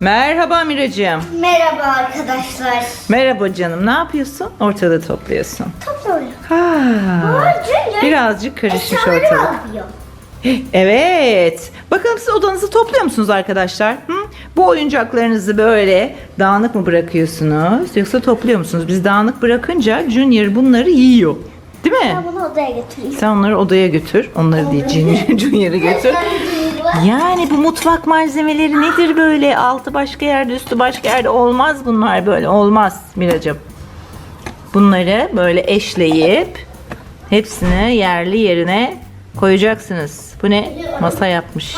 Merhaba Miracığım. Merhaba arkadaşlar. Merhaba canım. Ne yapıyorsun? Ortalığı topluyorsun. Topluyorum. Ha. Birazcık karışmış ortalık. Evet. Bakalım siz odanızı topluyor musunuz arkadaşlar? Hı? Bu oyuncaklarınızı böyle dağınık mı bırakıyorsunuz yoksa topluyor musunuz? Biz dağınık bırakınca Junior bunları yiyor. Değil mi? Ben bunu odaya götüreyim. Sen onları odaya götür. Onları değil Junior- Junior'ı götür. Yani bu mutfak malzemeleri nedir böyle? Altı başka yerde, üstü başka yerde olmaz bunlar böyle. Olmaz Miracığım. Bunları böyle eşleyip hepsini yerli yerine koyacaksınız. Bu ne? Masa yapmış.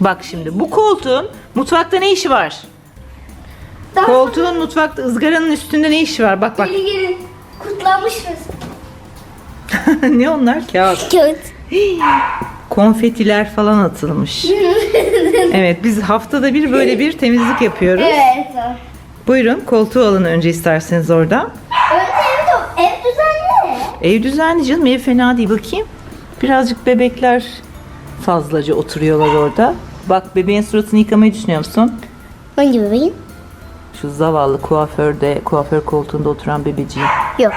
Bak şimdi bu koltuğun mutfakta ne işi var? Koltuğun mutfakta ızgaranın üstünde ne işi var? Bak bak. Gelin gelin. Kutlamışız. ne onlar? Kağıt. Kağıt. Konfetiler falan atılmış. Evet biz haftada bir böyle bir temizlik yapıyoruz. evet. Buyurun koltuğu alın önce isterseniz orada. Önce ev, ev düzenli. Ev düzenli canım ev fena değil bakayım. Birazcık bebekler fazlaca oturuyorlar orada. Bak bebeğin suratını yıkamayı düşünüyor musun? Hangi bebeğin? Şu zavallı kuaförde, kuaför koltuğunda oturan bebeciği. Yok.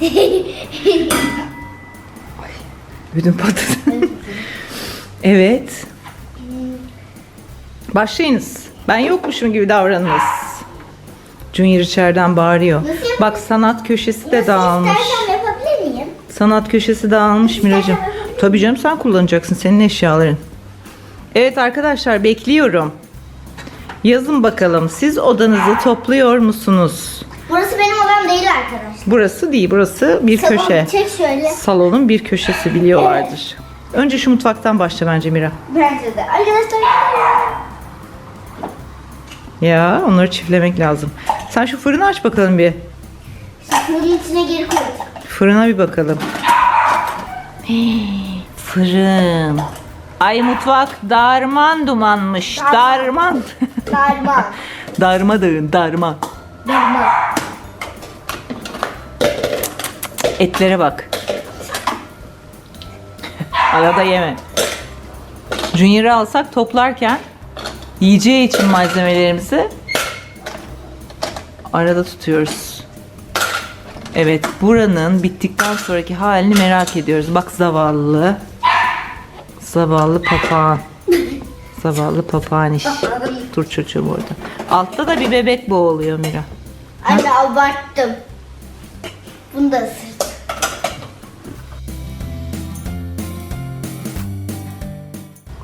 Ödüm patladı. evet. Başlayınız. Ben yokmuşum gibi davranınız. Junior içeriden bağırıyor. Nasıl? Bak sanat köşesi de dağılmış. İstersen yapabilir miyim? Sanat köşesi dağılmış Miracığım. Tabii canım sen kullanacaksın senin eşyaların. Evet arkadaşlar bekliyorum. Yazın bakalım siz odanızı topluyor musunuz? Burası benim odam değil arkadaşlar. Burası değil burası bir Salon köşe. Çek şöyle. Salonun bir köşesi biliyorlardır. Önce şu mutfaktan başla bence Mira. Bence de. Arkadaşlar. Ya onları çiftlemek lazım. Sen şu fırını aç bakalım bir. Bunun içine geri koy. Fırına bir bakalım. Hii, Fırın. Ay mutfak darman dumanmış. Darman. Darma. darma dağın darma. Darma. Etlere bak. Arada yeme. Junior'ı alsak toplarken yiyeceği için malzemelerimizi arada tutuyoruz. Evet buranın bittikten sonraki halini merak ediyoruz. Bak zavallı. Zavallı papağan. Zavallı papağan iş. Dur çocuğum orada. Altta da bir bebek boğuluyor Mira. Anne abarttım. Bunu da ısırdım.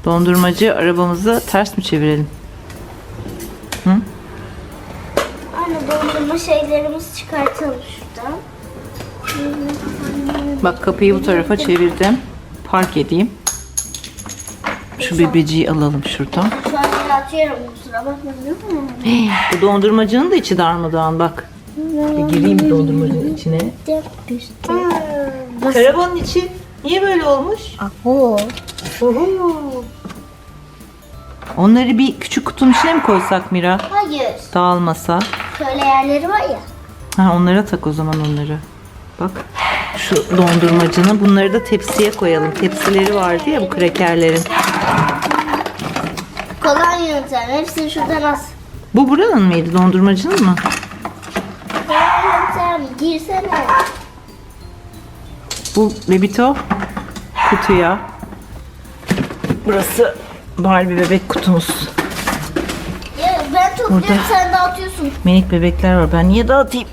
Dondurmacı arabamızı ters mi çevirelim? Anne dondurma şeylerimizi çıkartalım şuradan. Bak kapıyı bu tarafa çevirdim. Park edeyim. Şu bebeciyi alalım şuradan. Şu an yere atıyorum kusura bakma değil mi? Bu dondurmacının da içi darmadağın bak. Bir gireyim dondurmacının içine. Karavanın içi niye böyle olmuş? Aho. Onları bir küçük kutunun içine mi koysak Mira? Hayır. Dağılmasa. Şöyle yerleri var ya. Ha onlara tak o zaman onları. Bak şu dondurmacını bunları da tepsiye koyalım. Tepsileri vardı ya bu krekerlerin. Kolay yöntem. Hepsini şuradan as. Bu buranın mıydı dondurmacının mı? Kolay yöntem. Girsene. Bu Bebito kutuya. Burası Barbie bebek kutumuz. Ya ben topluyorum Burada. sen dağıtıyorsun. Minik bebekler var. Ben niye dağıtayım?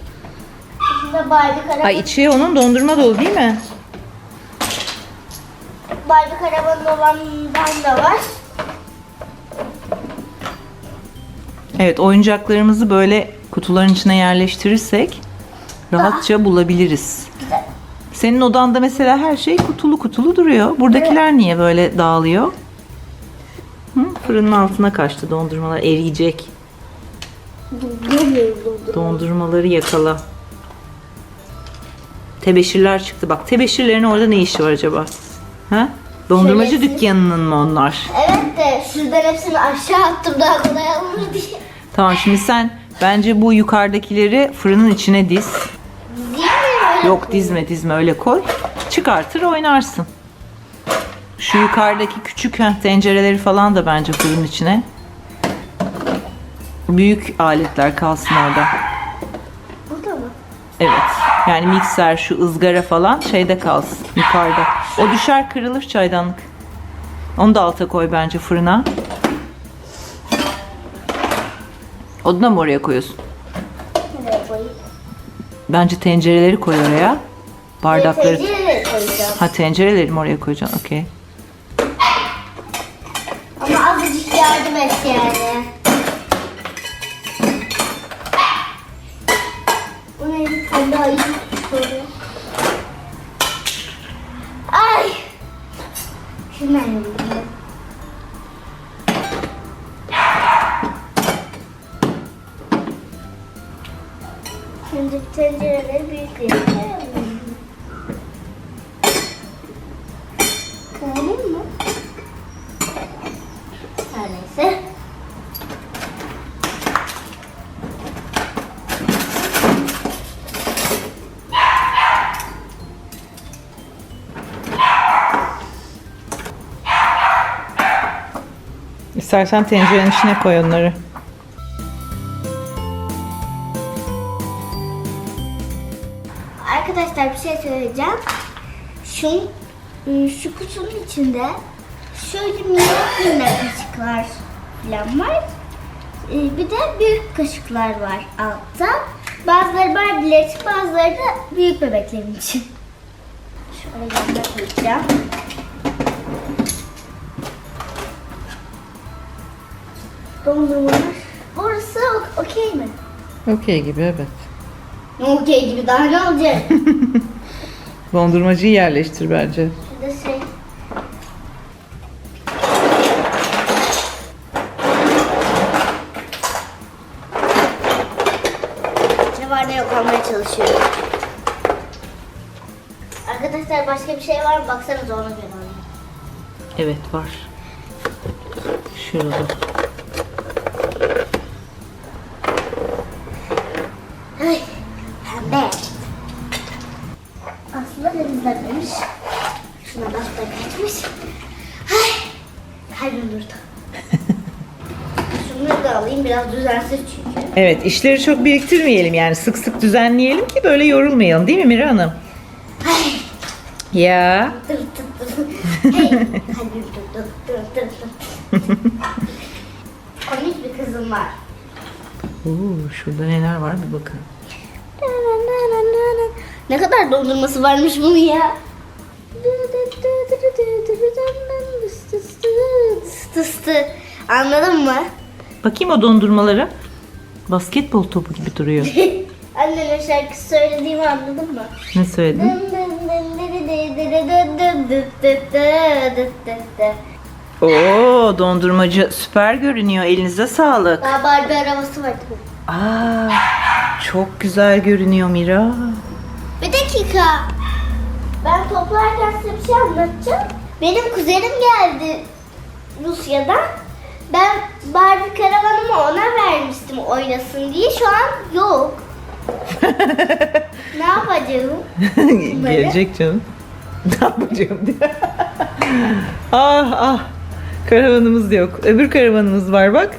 Şurada Barbie karavan. Ay içi onun dondurma dolu değil mi? Barbie karavanı olandan da var. Evet oyuncaklarımızı böyle kutuların içine yerleştirirsek rahatça bulabiliriz. Güzel. Senin odanda mesela her şey kutulu kutulu duruyor. Buradakiler niye böyle dağılıyor? Fırının altına kaçtı dondurmalar eriyecek. Dondurmaları yakala. Tebeşirler çıktı. Bak tebeşirlerin orada ne işi var acaba? Ha? Dondurmacı Şöylesi. dükkanının mı onlar? Evet de şuradan hepsini aşağı attım daha kolay alınır diye. Tamam şimdi sen bence bu yukarıdakileri fırının içine diz. Değil mi? Yok dizme dizme öyle koy. Çıkartır oynarsın. Şu yukarıdaki küçük heh, tencereleri falan da bence fırının içine. büyük aletler kalsın orada. Burada mı? Evet. Yani mikser, şu ızgara falan şeyde kalsın yukarıda. O düşer kırılır çaydanlık. Onu da alta koy bence fırına. Onu da mı oraya koyuyorsun? Nereye koyayım? Bence tencereleri koy oraya. Bardakları... Tencereye koyacağım. Ha tencereleri mi oraya koyacaksın? Okey. Ama azıcık yardım et yani. Bu daha iyi soruyor. Ay! Yapayım. Şimdi tencereleri büyük yapayım. İstersen tencerenin içine koy onları. Arkadaşlar bir şey söyleyeceğim. Şu, şu kutunun içinde şöyle minik minik kaşıklar falan var. Ee, Bir de büyük kaşıklar var altta. Bazıları Barbie'ler için bazıları da büyük bebeklerin için. Şöyle yanına koyacağım. Dondurmalar. Orası o- okey mi? Okey gibi evet. Okey gibi daha ne olacak? Dondurmacıyı yerleştir bence. Şurada şey. Ne var ne yok almaya çalışıyorum. Arkadaşlar başka bir şey var mı? Baksanıza ona göre alayım. Evet var. Şurada. Da alayım biraz düzensiz çünkü. Evet işleri çok biriktirmeyelim yani sık sık düzenleyelim ki böyle yorulmayalım değil mi Mira Hanım? Ya. Hey. Komik bir kızım var. Oo, şurada neler var bir bakın. Ne kadar dondurması varmış bunun ya. Anladın mı? Bakayım o dondurmalara. Basketbol topu gibi duruyor. Annemin şarkısı söylediğimi anladın mı? Ne söyledin? Oo dondurmacı süper görünüyor. Elinize sağlık. Daha Barbie arabası var. Aa, çok güzel görünüyor Mira. Bir dakika. Ben toplarken size bir şey anlatacağım. Benim kuzenim geldi Rusya'dan. Ben Barbie karavanımı ona vermiştim oynasın diye. Şu an yok. ne yapacağım? Gelecek canım. Ne yapacağım diye. ah ah. Karavanımız yok. Öbür karavanımız var bak.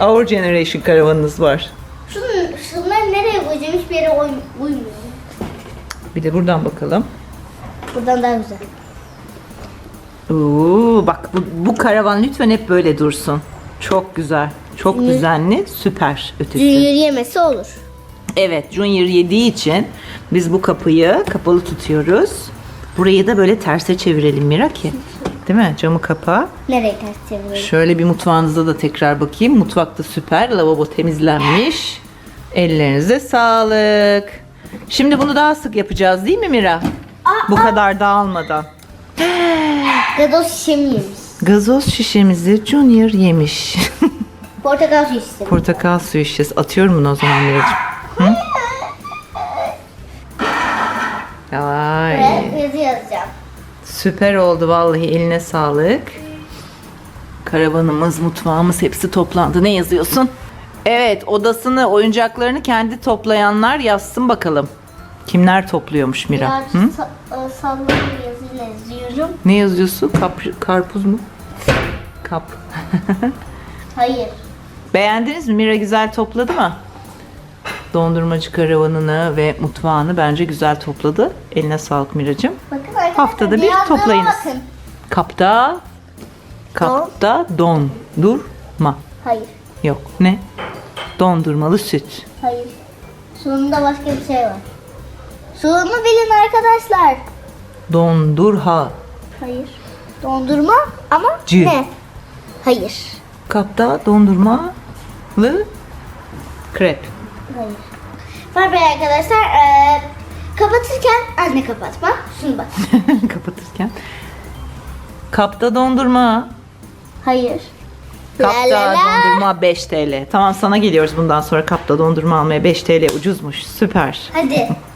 Our Generation karavanımız var. Şunu, şunları nereye koyacağım? Hiçbir yere uy- uymuyor. Bir de buradan bakalım. Buradan daha güzel. Oo, bak bu, bu karavan lütfen hep böyle dursun. Çok güzel. Çok düzenli. Süper ötesi. Junior yemesi olur. Evet Junior yediği için biz bu kapıyı kapalı tutuyoruz. Burayı da böyle terse çevirelim Mira ki. Değil mi? Camı kapa. Nereye ters çeviriyorum? Şöyle bir mutfağınıza da tekrar bakayım. Mutfakta süper. Lavabo temizlenmiş. Ellerinize sağlık. Şimdi bunu daha sık yapacağız değil mi Mira? Bu kadar dağılmadan. Gazoz şişemi yemiş. Gazoz şişemizi Junior yemiş. Portakal suyu şişemi. Portakal suyu şişesi. Atıyorum bunu o zaman Miracığım. Hı? Ay. Yazı yazacağım. Süper oldu vallahi eline sağlık. Karavanımız, mutfağımız hepsi toplandı. Ne yazıyorsun? Evet, odasını, oyuncaklarını kendi toplayanlar yazsın bakalım. Kimler topluyormuş Mira? Biraz Hı? sa- e, sallalı yazıyla yazıyorum. Ne yazıyorsun? Kap, karpuz mu? Kap. Hayır. Beğendiniz mi? Mira güzel topladı mı? Dondurmacı karavanını ve mutfağını bence güzel topladı. Eline sağlık Miracığım. Bakın arkadaşlar. Haftada bir beyazlığına toplayınız. Bakın. Kapta kapta dondurma. Hayır. Yok ne? Dondurmalı süt. Hayır. Sonunda başka bir şey var. Sonunu bilin arkadaşlar. Dondurha. Hayır. Dondurma ama Cı. ne? Hayır. Kapta dondurmalı krep. Hayır. Var be arkadaşlar. eee, kapatırken anne kapatma. Şunu bak. Kapatırken. Kapta dondurma. Hayır. Kapta La la la. dondurma 5 TL. Tamam sana geliyoruz bundan sonra kapta dondurma almaya 5 TL ucuzmuş. Süper. Hadi.